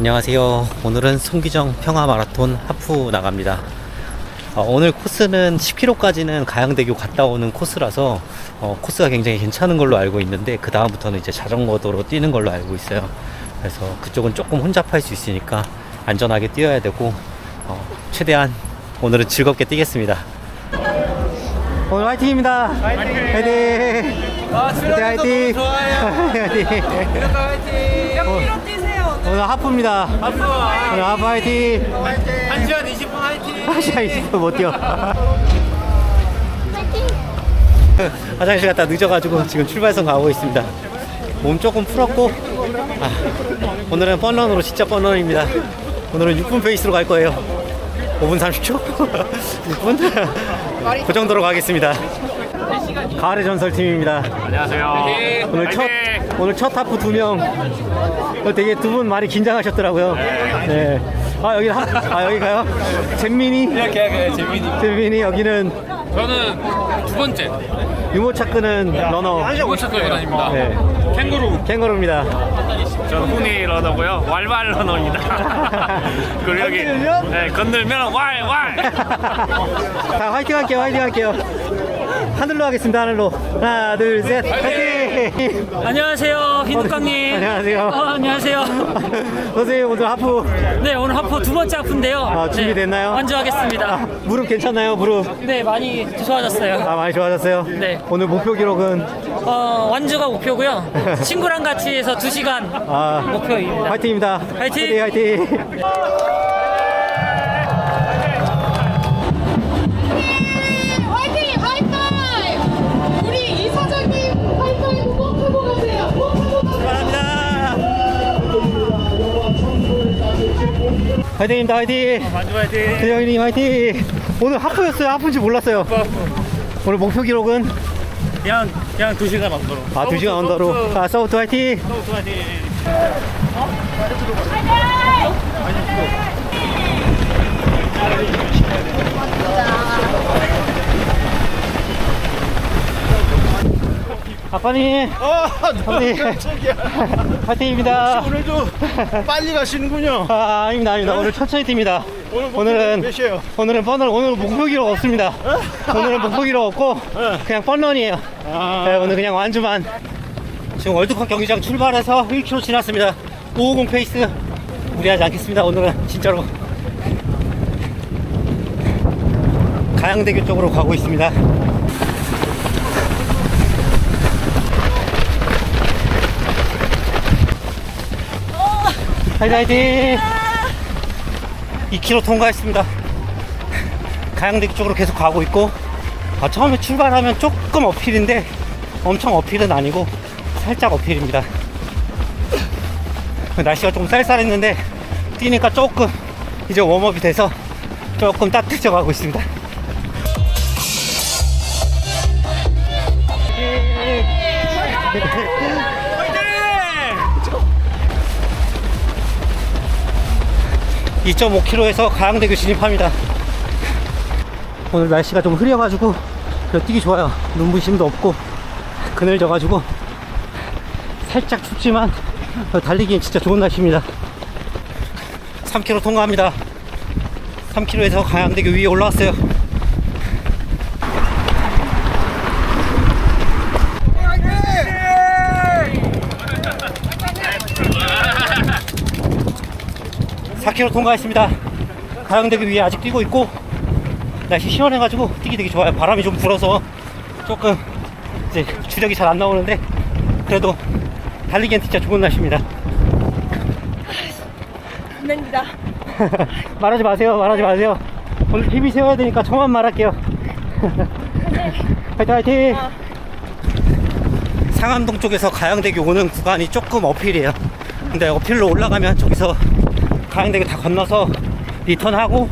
안녕하세요. 오늘은 송기정 평화 마라톤 하프 나갑니다. 어, 오늘 코스는 10km까지는 가양대교 갔다 오는 코스라서 어, 코스가 굉장히 괜찮은 걸로 알고 있는데 그 다음부터는 이제 자전거 도로 뛰는 걸로 알고 있어요. 그래서 그쪽은 조금 혼잡할 수 있으니까 안전하게 뛰어야 되고 어, 최대한 오늘은 즐겁게 뛰겠습니다. 오늘 화이팅입니다. 화이팅! 화이팅! 아, 화이팅! 화이팅! 화이팅! 몇 킬로 뛰세요? 오늘 하프입니다. 오늘 하프 화이팅! 1시간 20분 화이팅! 아시아 20분 못 뛰어. 화장실 갔다 늦어가지고 지금 출발선 가고 있습니다. 몸 조금 풀었고, 아, 오늘은 뻔런으로 진짜 뻔런입니다. 오늘은 6분 페이스로 갈 거예요. 5분 30초? 6분? 그 정도로 가겠습니다. 가을의 전설팀입니다. 안녕하세요. 오늘 첫 오늘 첫 하프 두 명. 어, 되게 두 분 많이 긴장하셨더라고요. 네. 아 여기 하, 아 여기 가요? 잼민이. 이렇게 재민이. 잼민이 여기는 저는 두 번째 유모차 끄는 러너. 유모차 끌고 다닙니다. 네. 캥거루. 캥거루입니다. 저는 후니 러너고요. 왈왈 러너입니다. 그리고 여기 네, 건들면 왈 왈. 자 화이팅 할게요. 화이팅 할게요. 하늘로 하겠습니다. 하늘로. 하나 둘 셋. 화이팅. 안녕하세요, 흰국강님. 안녕하세요. 어, 안녕하세요. 선생님 오늘 하프 네, 오늘 하프 두 번째 하프인데요. 아, 준비됐나요? 네, 완주하겠습니다. 무릎 괜찮나요? 무릎. 네, 많이 좋아졌어요. 아 많이 좋아졌어요. 네. 오늘 목표 기록은 어, 완주가 목표고요. 친구랑 같이 해서 두 시간 아 목표입니다. 화이팅입니다. 화이팅! 화이팅. 화이팅. 화이팅! 화이팅입니다. 화이팅. 만주 화이팅. 대장님 화이팅. 오늘 하프였어요. 하프인지 몰랐어요. 오늘 목표 기록은 그냥 그냥 두 시간 언더로. 아 2시간 언더로. 아 서우트 화이팅. 서우트 화이팅. 아빠님. 아빠님. 화이팅입니다. 오늘도 빨리 가시는군요. 아, 아닙니다, 아닙니다. 오늘 천천히 뜁니다. 오늘 오늘은 몇이에요? 오늘은 뻔런 오늘 목표 기록 없습니다. 오늘은 목표 기록 없고 그냥 뻔런이에요. 아, 네, 오늘 그냥 완주만. 지금 월드컵 경기장 출발해서 1km 지났습니다. 550 페이스 무리하지 않겠습니다. 오늘은 진짜로 가양대교 쪽으로 가고 있습니다. 화이팅 화이팅 2km 통과했습니다. 가양대교 쪽으로 계속 가고 있고 아, 처음에 출발하면 조금 어필인데 엄청 어필은 아니고 살짝 어필입니다. 날씨가 조금 쌀쌀했는데 뛰니까 조금 이제 웜업이 돼서 조금 따뜻해져 가고 있습니다. 2.5km에서 가양대교 진입합니다. 오늘 날씨가 좀 흐려가지고 뛰기 좋아요. 눈부심도 없고 그늘져가지고 살짝 춥지만 달리기엔 진짜 좋은 날씨입니다. 3km 통과합니다. 3km에서 가양대교 위에 올라왔어요. 사 k m 통과했습니다. 가양대교 위에 아직 뛰고 있고 날씨 시원해가지고 뛰기 되게 좋아요. 바람이 좀 불어서 조금 이제 주력이 잘 안 나오는데 그래도 달리기엔 진짜 좋은 날씨입니다. 안 됩니다. 말하지 마세요. 말하지 마세요. 오늘 TV 세워야 되니까 저만 말할게요. 화이팅 화이팅. 상암동 쪽에서 가양대교 오는 구간이 조금 어필이에요. 근데 어필로 올라가면 저기서 가양대교 다 건너서 리턴하고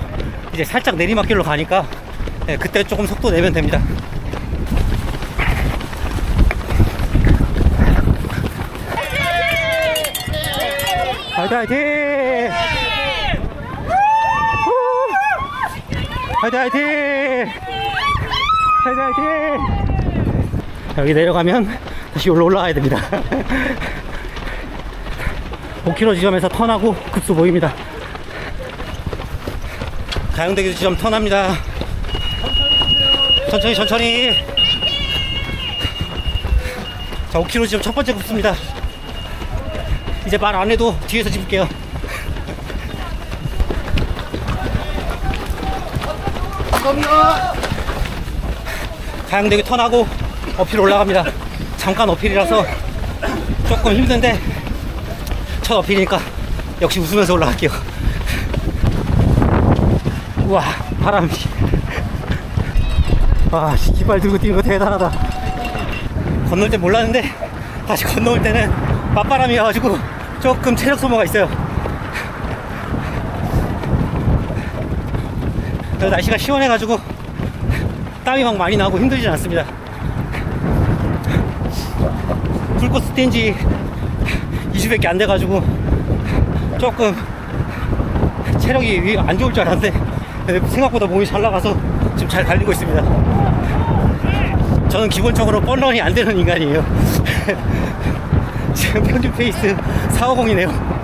이제 살짝 내리막길로 가니까 네, 그때 조금 속도 내면 됩니다. 화이팅 화이팅! 화이팅 화이팅! 화이팅 화이팅! 여기 내려가면 다시 올라 올라가야 됩니다. 5km 지점에서 턴하고 급수 보입니다. 가양대교 지점 턴합니다. 천천히 천천히. 자 5km 지점 첫 번째 급수입니다. 이제 말 안 해도 뒤에서 짚을게요. 가양대교 턴하고 어필 올라갑니다. 잠깐 어필이라서 조금 힘든데 첫 어필이니까 역시 웃으면서 올라갈게요. 우와 바람이 와 씨, 깃발 들고 뛰는 거 대단하다. 건널 때 몰랐는데 다시 건너올 때는 맞바람이 와가지고 조금 체력 소모가 있어요. 날씨가 시원해가지고 땀이 막 많이 나고 힘들진 않습니다. 풀코스 뛴지 2주밖에 안 돼가지고 조금 체력이 안 좋을 줄 알았는데 생각보다 몸이 잘 나가서 지금 잘 달리고 있습니다. 저는 기본적으로 뻔런이 안 되는 인간이에요. 지금 평균 페이스 450이네요.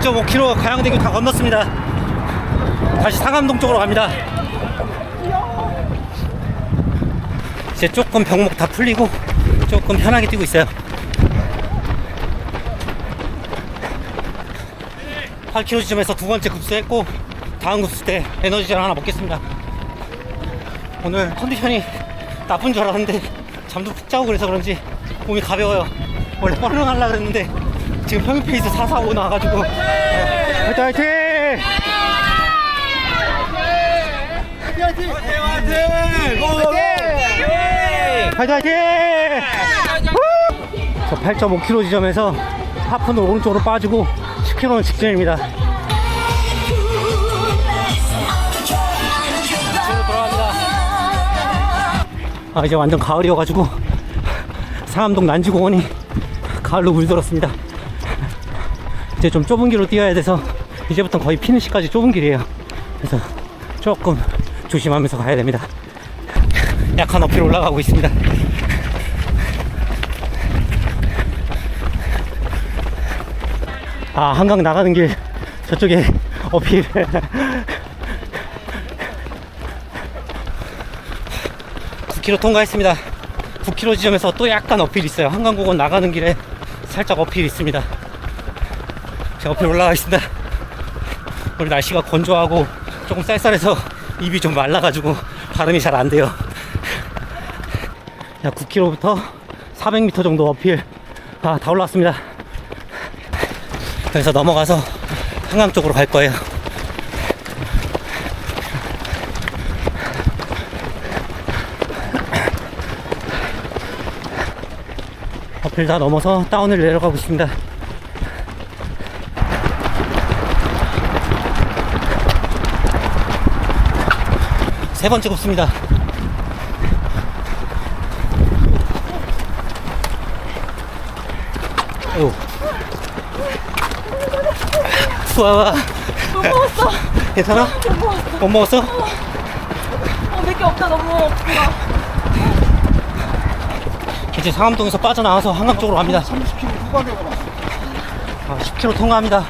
6.5km 가양대교 다 건넜습니다. 다시 상암동 쪽으로 갑니다. 이제 조금 병목 다 풀리고 조금 편하게 뛰고 있어요. 8km 지점에서 두 번째 급수했고 다음 급수 때 에너지젤 하나 먹겠습니다. 오늘 컨디션이 나쁜 줄 알았는데 잠도 푹 자고 그래서 그런지 몸이 가벼워요. 원래 뻘렁 하려고 그랬는데 지금 평균 페이스 445 나와가지고 네. 화이팅 화이팅! 화이팅 화이팅! 자, 8.5km 지점에서 하프는 오른쪽으로 빠지고 10km는 직진입니다. 아, 이제 완전 가을이어가지고 상암동 난지공원이 가을로 물들었습니다. 이제 좀 좁은 길로 뛰어야 돼서 이제부터 거의 피니시까지 좁은 길이에요. 그래서 조금 조심하면서 가야 됩니다. 약한 어필 올라가고 있습니다. 아, 한강 나가는 길 저쪽에 어필. 9km 통과했습니다. 9km 지점에서 또 약간 어필이 있어요. 한강공원 나가는 길에 살짝 어필이 있습니다. 제가 어필 올라가 있습니다. 오늘 날씨가 건조하고 조금 쌀쌀해서 입이 좀 말라가지고 발음이 잘 안 돼요. 자, 9km부터 400m 정도 어필 다, 다 올라왔습니다. 그래서 넘어가서 한강 쪽으로 갈 거예요. 어필 다 넘어서 다운을 내려가고 있습니다. 세 번째 곱습니다. 아이고. 수아와. 못 먹었어. 괜찮아? 못 먹었어? 어, 몇 개 없다. 너무 없다. 이제 상암동에서 빠져나와서 한강 쪽으로 갑니다. 30km 후반에 가봐. 아, 10km 통과합니다.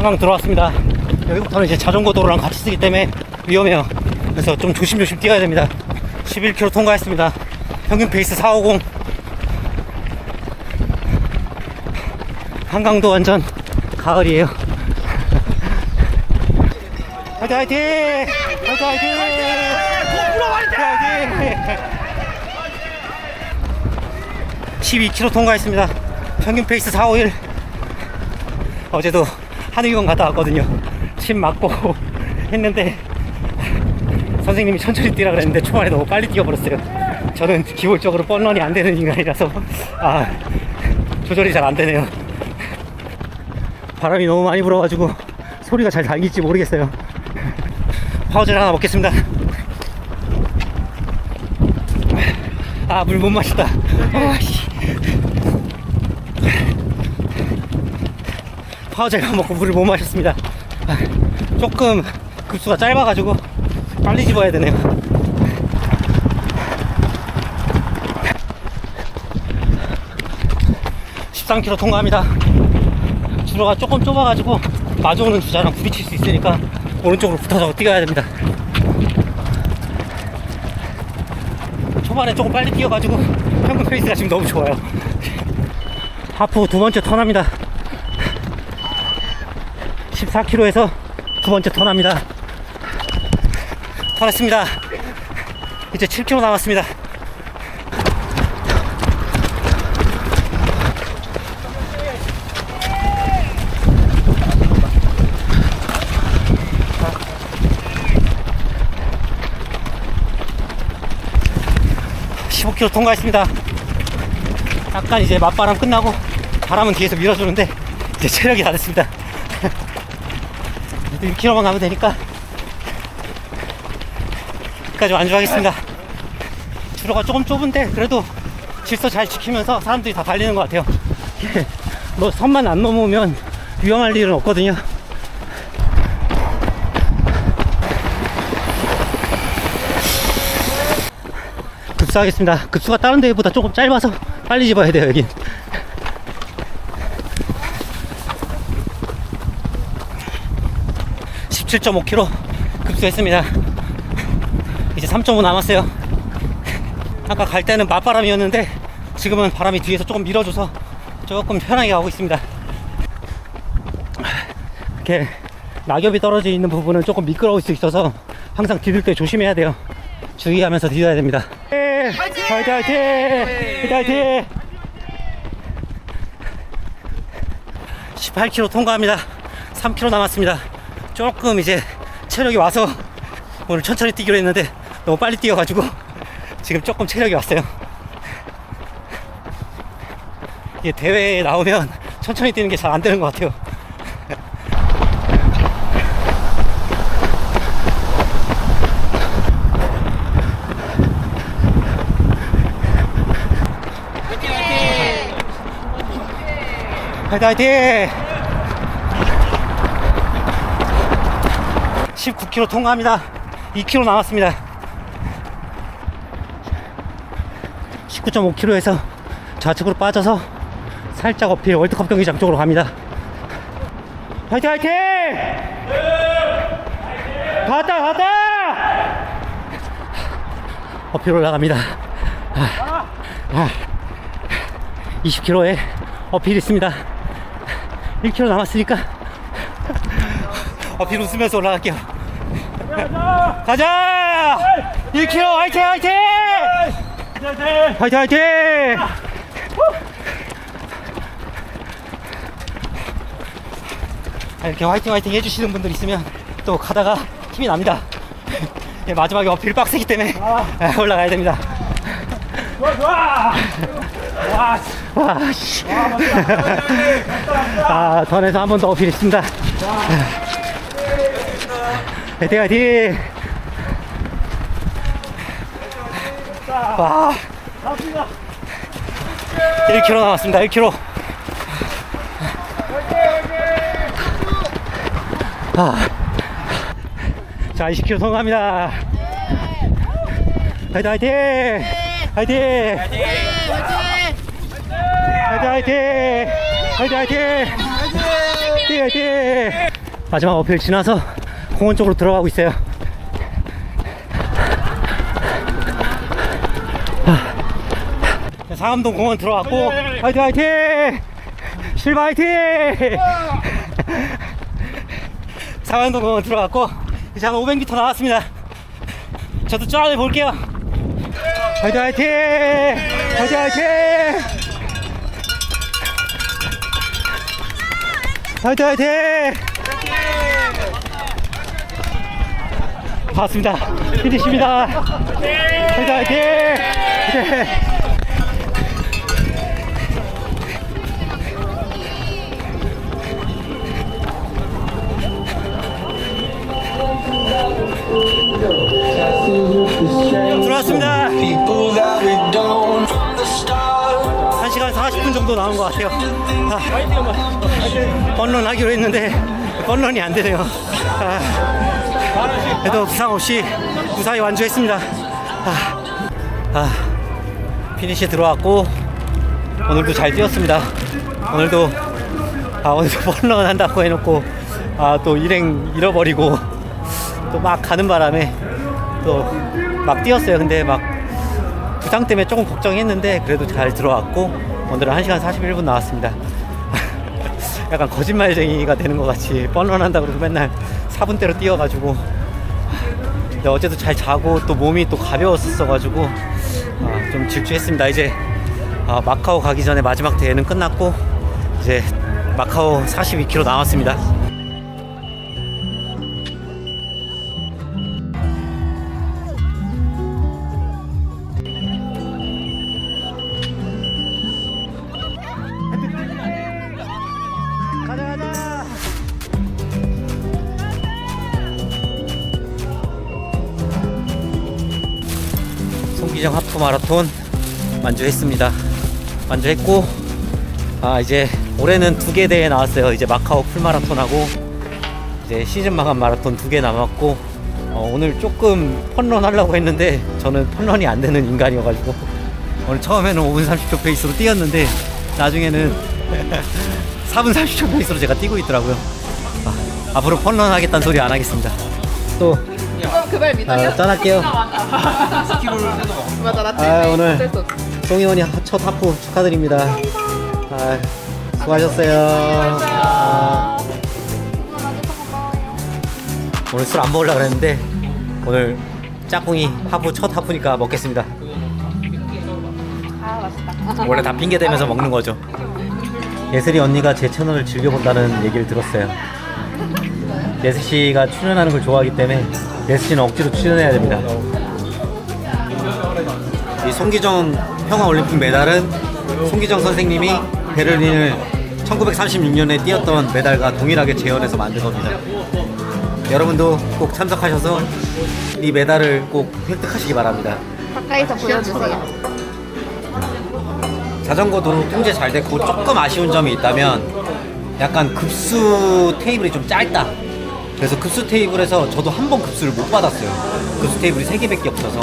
한강 들어왔습니다. 여기부터는 이제 자전거 도로랑 같이 쓰기 때문에 위험해요. 그래서 좀 조심조심 뛰어야 됩니다. 11km 통과했습니다. 평균 페이스 450. 한강도 완전 가을이에요. 화이팅 화이팅! 화이팅 화이팅! 화이팅! 12km 통과했습니다. 평균 페이스 451. 어제도 한의원 갔다 왔거든요. 침 맞고 했는데 선생님이 천천히 뛰라 그랬는데 초반에 너무 빨리 뛰어버렸어요. 저는 기본적으로 뻔런이 안 되는 인간이라서 아 조절이 잘 안 되네요. 바람이 너무 많이 불어가지고 소리가 잘 달릴지 모르겠어요. 파우젤 하나 먹겠습니다. 아 물 못 마셨다. 아, 씨. 파워젤만 먹고 물을 못 마셨습니다. 아, 조금 급수가 짧아가지고 빨리 집어야 되네요. (13km) 통과합니다 주로가 조금 좁아가지고 마주오는 주자랑 부딪힐 수 있으니까 오른쪽으로 붙어서 뛰어야 됩니다 초반에 조금 빨리 뛰어가지고 평균 페이스가 지금 너무 좋아요 하프 두 번째 턴합니다 14km에서 두 번째 턴합니다 턴했습니다 이제 7km 남았습니다 15km 통과했습니다. 약간 이제 맞바람 끝나고 바람은 뒤에서 밀어주는데 이제 체력이 다 됐습니다. 6km만 가면 되니까 여기까지 완주하겠습니다. 주로가 조금 좁은데 그래도 질서 잘 지키면서 사람들이 다 달리는 것 같아요. 너 선만 안 넘으면 위험할 일은 없거든요. 급수하겠습니다. 급수가 다른 데보다 조금 짧아서 빨리 집어야 돼요, 여긴. (17.5km) 급수했습니다 이제 3.5 남았어요 아까 갈 때는 맞바람이었는데 지금은 바람이 뒤에서 조금 밀어줘서 조금 편하게 가고 있습니다 이렇게 낙엽이 떨어져 있는 부분은 조금 미끄러울 수 있어서 항상 디딜 때 조심해야 돼요 주의하면서 디뎌야 됩니다 화이팅! 화이팅! 화이팅! 화이팅! 18km 통과합니다. 3km 남았습니다. 조금 이제 체력이 와서 오늘 천천히 뛰기로 했는데 너무 빨리 뛰어가지고 지금 조금 체력이 왔어요. 이게 대회에 나오면 천천히 뛰는 게 잘 안 되는 것 같아요. 화이팅 화이팅 19km 통과합니다. 2km 남았습니다. 19.5km에서 좌측으로 빠져서 살짝 어필 월드컵 경기장 쪽으로 갑니다. 화이팅 화이팅! 갔다 갔다 어필 올라갑니다. 아, 아, 20km에 어필 있습니다. 1km 남았으니까 어필 웃으면서 올라갈게요 가자! 1km 화이팅 화이팅! 화이팅 화이팅! 아, 이렇게 화이팅 화이팅 해주시는 분들 있으면 또 가다가 힘이 납니다. 예, 마지막에 어필 빡세기 때문에 아, 올라가야 됩니다. 와, 씨. 아, 던에서 한 번 더 어필했습니다. 화이팅, 화이팅! 와. 1km 남았습니다, 1km. 아. 자, 20km 통과합니다. 화이팅, 화이팅! 화이팅! 화이팅 화이팅 화이팅 화이팅 화이팅 마지막 어필 지나서 공원 쪽으로 들어가고 있어요. 아, 상암동 공원 들어왔고 화이팅 화이팅! 실바 화이팅! 상암동 공원 들어왔고 이제 한 500m 나왔습니다. 저도 쫙 볼게요. 화이팅 화이팅! 화이팅 화이팅! 화이팅 화이팅 반갑습니다 피디십니다 화이팅 화이팅 네. 들어왔습니다 People that we don't from the start. 1시간 40분 정도 나온 것 같아요. 아, 번런 하기로 했는데 번런이 안 되네요. 아, 그래도 부상 없이 무사히 완주했습니다. 아, 아, 피니시 들어왔고 오늘도 잘 뛰었습니다. 오늘도 아 오늘도 번런 한다고 해놓고 아 또 일행 잃어버리고 또 막 가는 바람에 또 막 뛰었어요. 근데 막 부상 때문에 조금 걱정했는데 그래도 잘 들어왔고 오늘은 1시간 41분 나왔습니다. 약간 거짓말쟁이가 되는 것 같이 뻔뻔한다 그러고 맨날 4분대로 뛰어가지고 어제도 잘 자고 또 몸이 또 가벼웠었어가지고 아, 좀 질주했습니다. 이제 아, 마카오 가기 전에 마지막 대회는 끝났고 이제 마카오 42km 남았습니다. 송기정 하프 마라톤 완주했습니다. 완주했고 아 이제 올해는 두 개 대회 나왔어요. 이제 마카오 풀 마라톤하고 이제 시즌 마감 마라톤 두 개 남았고 어, 오늘 조금 펀런 하려고 했는데 저는 펀런이 안 되는 인간이어가지고 오늘 처음에는 5분 30초 페이스로 뛰었는데 나중에는 4분 30초 페이스로 제가 뛰고 있더라고요. 아, 앞으로 펀런 하겠다는 소리 안 하겠습니다. 또 그 말 믿어요? 아, 떠날게요. 맞아 나 아, 때문에 오늘 어쩔 수 없어. 송이원이 첫 하프 축하드립니다. 아, 수고하셨어요. 아, 오늘 술 안 먹으려고 그랬는데 오늘 짝꿍이 하프 첫 하프니까 먹겠습니다. 원래 다 핑계 대면서 먹는 거죠. 예슬이 언니가 제 채널을 즐겨본다는 얘기를 들었어요. 예슬 씨가 출연하는 걸 좋아하기 때문에 예슬 씨는 억지로 출연해야 됩니다. 이 송기정 평화올림픽 메달은 송기정 선생님이 베를린을 1936년에 뛰었던 메달과 동일하게 재현해서 만든 겁니다. 여러분도 꼭 참석하셔서 이 메달을 꼭 획득하시기 바랍니다. 가까이서 보여주세요. 자전거 도로 통제 잘 됐고 조금 아쉬운 점이 있다면 약간 급수 테이블이 좀 짧다. 그래서 급수 테이블에서 저도 한 번 급수를 못 받았어요. 급수 테이블이 세 개밖에 없어서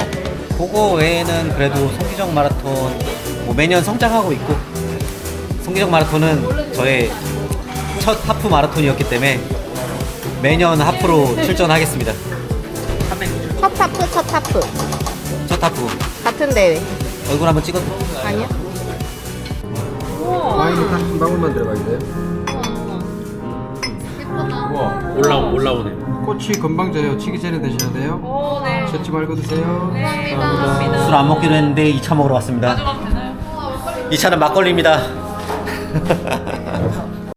그거 외에는 그래도 송기정 마라톤 뭐 매년 성장하고 있고 송기정 마라톤은 저의 첫 하프 마라톤이었기 때문에 매년 하프로 출전하겠습니다. 첫 하프 첫 하프 첫 하프 같은 대회 얼굴 한번 찍어. 아니야? 와인이 딱한 방울만 들어가 있네요. 올라 올라오네. 꼬치 금방 져요. 치기 전에 드셔야 돼요. 오 네. 젓지 말고 드세요. 술안 먹기로 했는데 2차 먹으러 왔습니다. 2차는 막걸리입니다.